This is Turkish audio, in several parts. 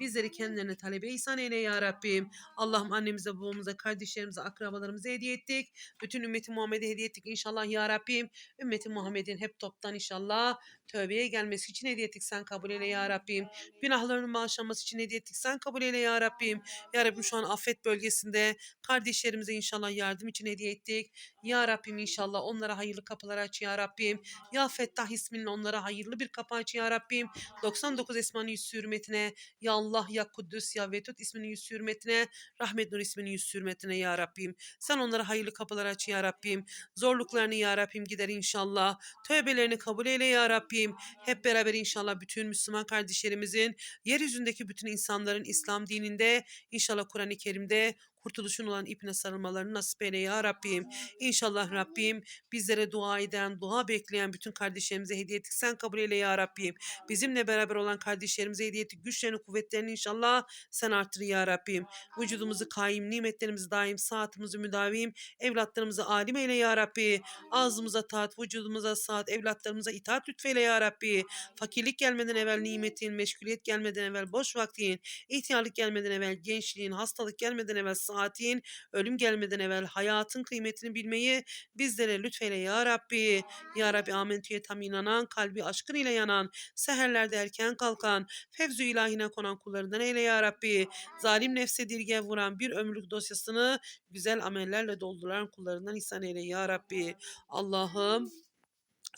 Bizleri kendilerine talebe ihsan eyle ya Rabbim. Allah'ım annemize, babamıza, kardeşlerimize, akrabalarımıza hediye ettik. Bütün ümmeti Muhammed'e hediye ettik inşallah ya Rabbim. Ümmeti Muhammed'in hep toptan inşallah tövbeye gelmesi için hediye ettik. Sen kabul eyle ya Rabbim. Günahlarının bağışlanması için hediye ettik. Sen kabul eyle ya Rabbim. Ya Rabbim şu an affet bölgesinde kardeşlerimize inşallah yardım için hediye ettik. Ya Rabbim inşallah onlara hayırlı kapılar aç ya Rabbim. Ya Fettah isminle onlara hayırlı bir kapı aç ya Rabbim. 99 Esma'nın yüz hürmetine ya Allah ya Kuddüs ya Vedud isminin yüz hürmetine Rahmet Nur isminin yüz hürmetine ya Rabbim. Sen onlara hayırlı kapılar aç ya Rabbim. Zorluklarını ya Rabbim gider inşallah. Tövbelerini kabul eyle ya Rabbim. Hep beraber inşallah bütün Müslüman kardeşlerimizin yeryüzündeki bütün insanların İslam dininde inşallah Kur'an-ı Kerim'de kurtuluşun olan ipine sarılmalarını nasip eyle ya Rabbim. İnşallah Rabbim bizlere dua eden, dua bekleyen bütün kardeşlerimize hediye ettik. Sen kabul eyle ya Rabbim. Bizimle beraber olan kardeşlerimize hediye ettik. Güçlerini, kuvvetlerini inşallah sen artır ya Rabbim. Vücudumuzu kaim, nimetlerimizi daim, saatimizi müdavim, evlatlarımızı alim eyle ya Rabbi. Ağzımıza taat, vücudumuza saat, evlatlarımıza itaat lütfeyle ya Rabbi. Fakirlik gelmeden evvel nimetin, meşguliyet gelmeden evvel boş vaktin, ihtiyarlık gelmeden evvel gençliğin, hastalık gelmeden evvel saatin, ölüm gelmeden evvel hayatın kıymetini bilmeyi bizlere lütfeyle ya Rabbi. Ya Rabbi amentüye tam inanan, kalbi aşkın ile yanan, seherlerde erken kalkan, fevzu ilahine konan kullarından eyle ya Rabbi. Zalim nefse dirge vuran bir ömürlük dosyasını güzel amellerle dolduran kullarından ihsan eyle ya Rabbi. Allah'ım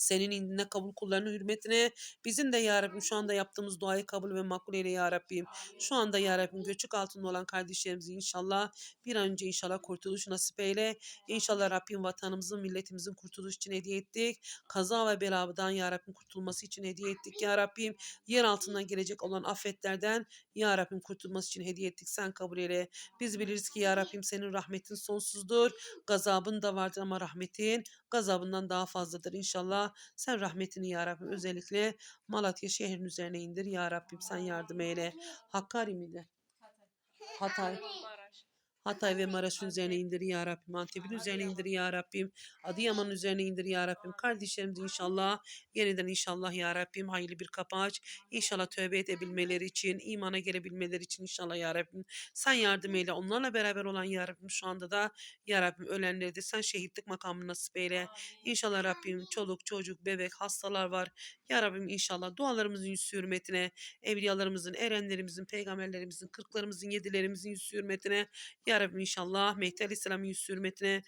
senin indine kabul kullarının hürmetine bizim de ya Rabbim şu anda yaptığımız duayı kabul ve makbul eyle ya Rabbim. Şu anda ya Rabbim göçük altında olan kardeşlerimizi inşallah bir an önce inşallah kurtuluş nasip eyle. İnşallah Rabbim vatanımızın milletimizin kurtuluş için hediye ettik. Kaza ve beladan ya Rabbim kurtulması için hediye ettik ya Rabbim. Yer altından gelecek olan affetlerden ya Rabbim kurtulması için hediye ettik. Sen kabul eyle. Biz biliriz ki ya Rabbim senin rahmetin sonsuzdur. Gazabın da vardır ama rahmetin gazabından daha fazladır inşallah. Sen rahmetini ya Rabbim özellikle Malatya şehrinin üzerine indir ya Rabbim sen yardım eyle. Hakkari miydi? Hatay. Hatay ve Maraş'ın üzerine indir ya Rabbim. Antep'in üzerine indir ya Rabbim. Adıyaman'ın üzerine indir ya Rabbim. Kardeşlerimiz inşallah yeniden inşallah ya Rabbim hayırlı bir kapı aç. İnşallah tövbe edebilmeleri için, imana gelebilmeleri için inşallah ya Rabbim. Sen yardım eyle. Onlarla beraber olan ya Rabbim şu anda da ya Rabbim ölenleri de sen şehitlik makamını nasip eyle. İnşallah Rabbim çoluk çocuk bebek hastalar var. Ya Rabbim inşallah dualarımızın yüz hürmetine, evliyalarımızın, erenlerimizin, peygamberlerimizin, kırklarımızın, yedilerimizin yüz hürmetine, Ya Rabbim inşallah. Mehdi Aleyhisselam'ın yüz hürmetine,